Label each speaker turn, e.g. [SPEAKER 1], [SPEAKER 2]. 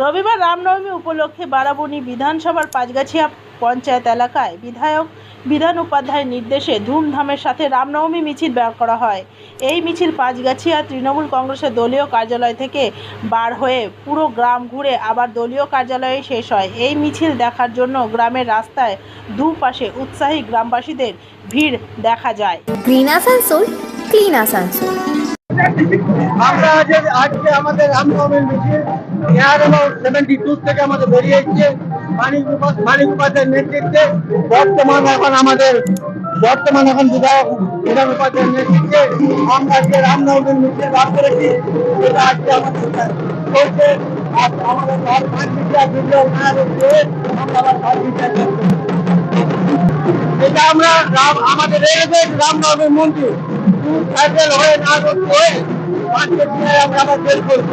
[SPEAKER 1] রবিবার রামনবমী উপলক্ষে বারাবণী বিধানসভার পাঁচগাছিয়া পঞ্চায়েত এলাকায় বিধায়ক বিধান উপাধ্যায়ের নির্দেশে ধুমধামের সাথে রামনবমী মিছিল ব্যয় করা হয়। এই মিছিল পাঁচগাছিয়া তৃণমূল কংগ্রেসের দলীয় কার্যালয় থেকে বার হয়ে পুরো গ্রাম ঘুরে আবার দলীয় কার্যালয়ে শেষ হয়। এই মিছিল দেখার জন্য গ্রামের রাস্তায় দুপাশে উৎসাহী গ্রামবাসীদের ভিড় দেখা যায়।
[SPEAKER 2] গ্রিন আসানসোল ক্লিন আসানসোল
[SPEAKER 3] আমরা আজকে আমাদের রামনবমীর মিছিল এয়ার এবং সেভেন্টি টু থেকে আমাদের মানিক উপা- মানিক উপাধ্যায়ের নেতৃত্বে বর্তমান এখন আমাদের বর্তমান এখন বিধায়ক বিধান উপাধ্যায়ের নেতৃত্বে আমরা আজকে রামনবমীর মিছিল বার করেছি। যেটা আজকে আমাদের পাঁচ আমরা আবার এটা আমাদের রেলওয়ে রামনবমীর মন্দির। সাইকেল হয়ে না করতে হয়ে দিনে আমরা বের করব।